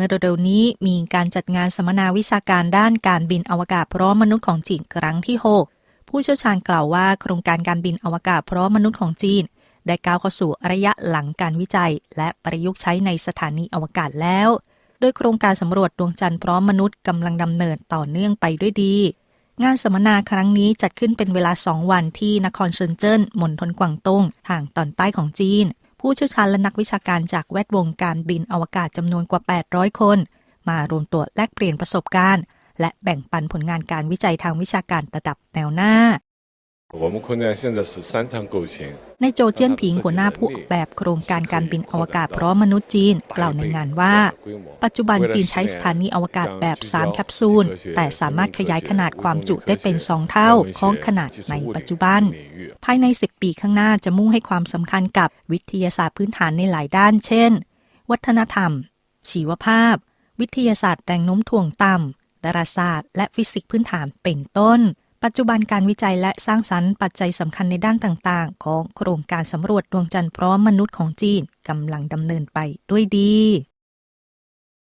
มื่อเร็วๆนี้มีการจัดงานสัมมนาวิชาการด้านการบินอวกาศพร้อมมนุษย์ของจีนครั้งที่ 6 ผู้เชี่ยวชาญกล่าวว่าโครงการการบินอวกาศพร้อมมนุษย์ของจีน ได้ก้าวเข้าสู่ระยะหลังการวิจัย และประยุกต์ใช้ในสถานีอวกาศแล้ว โดยโครงการสำรวจดวงจันทร์พร้อมมนุษย์กำลังดำเนินต่อเนื่องไปด้วยดี งานสัมมนาครั้งนี้จัดขึ้นเป็นเวลา 2 วันที่นครเซินเจิ้นมณฑลกวางตุ้งทางตอนใต้ของจีน ผู้เชี่ยวชาญและนักวิชาการจากแวดวงการบินอวกาศจำนวนกว่า 800 คน มารวมตัวแลกเปลี่ยนประสบการณ์ และแบ่งปันผลงานการวิจัยทางวิชาการระดับแนวหน้า ในโจเจียนผิงหัวหน้าผู้ออกแบบโครงการการบินอวกาศพร้อมมนุษย์จีน กล่าวในงานว่า ปัจจุบันจีนใช้สถานีอวกาศแบบ 3 แคปซูล แต่สามารถขยายขนาดความจุได้เป็น 2 เท่าของขนาดในปัจจุบัน ภายใน 10 ปีข้างหน้าจะมุ่งให้ความสำคัญกับวิทยาศาสตร์พื้นฐานในหลายด้าน เช่น วัฒนธรรม ชีวภาพ วิทยาศาสตร์แรงโน้มถ่วงต่ำดาราศาสตร์ และฟิสิกส์พื้นฐานเป็นต้น ปัจจุบันการวิจัยและสร้างสรรค์ปัจจัยสำคัญในด้านต่าง ๆ ของโครงการสำรวจดวงจันทร์พร้อมมนุษย์ของจีนกำลังดำเนินไปด้วยดี